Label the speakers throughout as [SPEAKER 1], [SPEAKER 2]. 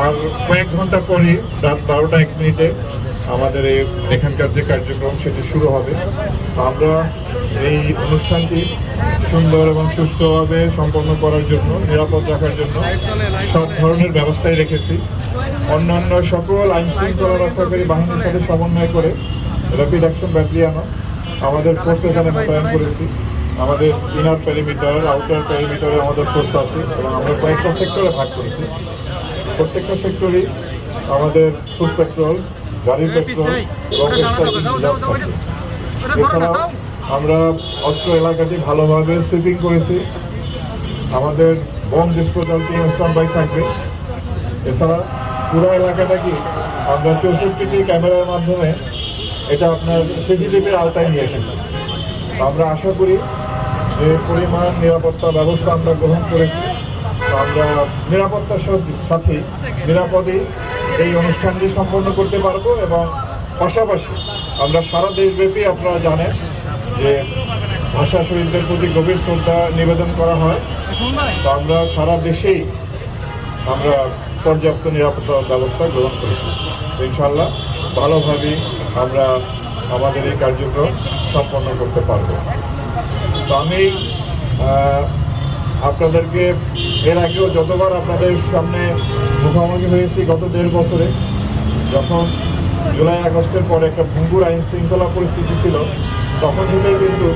[SPEAKER 1] আর কয়েক ঘণ্টা পরে রাত বারোটা এক মিনিটে আমাদের এই এখানকার যে কার্যক্রম, সেটি শুরু হবে। আমরা এই অনুষ্ঠানটি সুন্দর এবং সুস্থভাবে সম্পন্ন করার জন্য, নিরাপদ রাখার জন্য সব ধরনের ব্যবস্থাই রেখেছি। অন্যান্য সকল আইন শৃঙ্খলা রক্ষাকারী বাহিনীর সাথে সমন্বয় করে র্যাপিড অ্যাকশন ব্যাটালিয়ানও আমাদের ফোর্স এখানে মোতায়েন করেছি। আমাদের ইনার প্যারিমিটার আউটার প্যারিমিটারে আমাদের ফোর্স আছে এবং আমরা কয়েকটা সেক্টরে ভাগ করেছি। প্রত্যেকটা সেক্টরই আমাদের ফুড পেট্রোল গাড়ির পেট্রোল এবং এছাড়াও আমরা অস্ত্র এলাকাটি ভালোভাবে সুইপিং করেছি। আমাদের bomb disposal team stand by থাকবে। এছাড়া পুরো এলাকাটা কি আমরা চৌষট্টিটি ক্যামেরার মাধ্যমে এটা আপনার সিসিটিভির আওতায় নিয়ে এসেছি। আমরা আশা করি যে পরিমাণ নিরাপত্তা ব্যবস্থা আমরা গ্রহণ করেছি। আমরা নিরাপত্তার সাথে- নিরাপদে এই অনুষ্ঠানটি সম্পন্ন করতে পারব এবং পাশাপাশি আমরা সারা দেশব্যাপী আপনারা জানেন যে ভাষা শহীদদের প্রতি গভীর শ্রদ্ধা নিবেদন করা হয়। তো আমরা সারা দেশেই আমরা পর্যাপ্ত নিরাপত্তা ব্যবস্থা গ্রহণ করেছি। ইনশাল্লাহ ভালোভাবেই আমরা আমাদের এই কার্যক্রম সম্পন্ন করতে পারব। তো আমি আপনাদেরকে এর আগেও যতবার আপনাদের সামনে মুখোমুখি হয়েছি গত দেড় বছরে, যখন জুলাই আগস্টের পরে একটা ভঙ্গুর আইন শৃঙ্খলা পরিস্থিতি ছিল, তখন থেকেই কিন্তু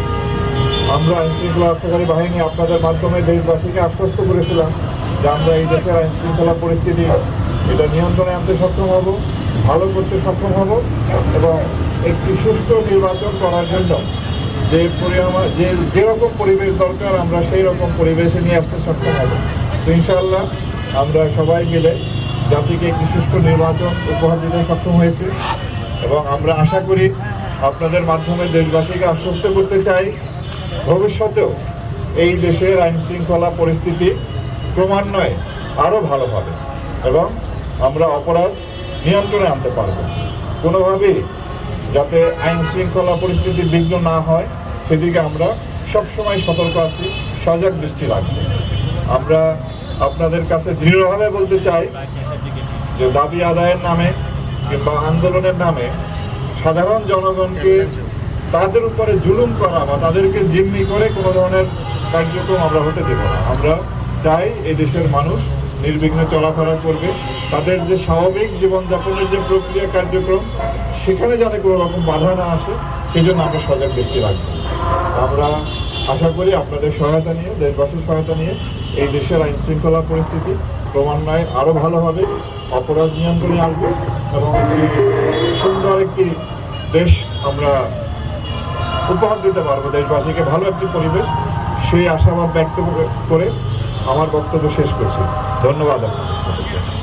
[SPEAKER 1] আমরা আইন শৃঙ্খলা রক্ষাকারী বাহিনী আপনাদের মাধ্যমে দেশবাসীকে আশ্বস্ত করেছিলাম যে আমরা এই দেশের আইন শৃঙ্খলা পরিস্থিতি এটা নিয়ন্ত্রণে আনতে সক্ষম হব, ভালো করতে সক্ষম হব এবং একটি সুস্থ নির্বাচন করার জন্য যে যে যেরকম পরিবেশ দরকার, আমরা সেই রকম পরিবেশে নিয়ে আসতে সক্ষম হব। তো ইনশাআল্লাহ আমরা সবাই মিলে জাতিকে একটি সুষ্ঠু নির্বাচন উপহার দিতে সক্ষম হয়েছে এবং আমরা আশা করি আপনাদের মাধ্যমে দেশবাসীকে আশ্বস্ত করতে চাই, ভবিষ্যতেও এই দেশের আইন শৃঙ্খলা পরিস্থিতি ক্রমান্বয়ে আরও ভালো হবে এবং আমরা অপরাধ নিয়ন্ত্রণে আনতে পারব। কোনোভাবেই যাতে আইন শৃঙ্খলা পরিস্থিতি বিঘ্ন না হয়, সেদিকে আমরা সবসময় সতর্ক আছি, সজাগ দৃষ্টি রাখব আমরা আপনাদের কাছে দৃঢ়ভাবে বলতে চাই যে দাবি আদায়ের নামে কিংবা আন্দোলনের নামে সাধারণ জনগণকে তাদের উপরে জুলুম করা বা তাদেরকে জিম্মি করে কোনো ধরনের কার্যক্রম আমরা হতে দেব না। আমরা চাই এই দেশের মানুষ নির্বিঘ্নে চলাফেরা করবে। তাদের যে স্বাভাবিক জীবনযাপনের যে প্রক্রিয়া কার্যক্রম সেখানে যাতে কোনো রকম বাধা না আসে সেই জন্য আমরা সজাগ দৃষ্টি রাখব। আমরা আশা করি আপনাদের সহায়তা নিয়ে, দেশবাসীর সহায়তা নিয়ে এই দেশের আইন শৃঙ্খলা পরিস্থিতি ক্রমান্বয়ে আরও ভালো হবে, অপরাধ নিয়ন্ত্রণে আসবে এবং সুন্দর একটি দেশ আমরা উপহার দিতে পারব, দেশবাসীকে ভালো একটি পরিবেশ। সেই আশাবাদ ব্যক্ত করে- করে আমার বক্তব্য শেষ করছি। ধন্যবাদ আপনাদের।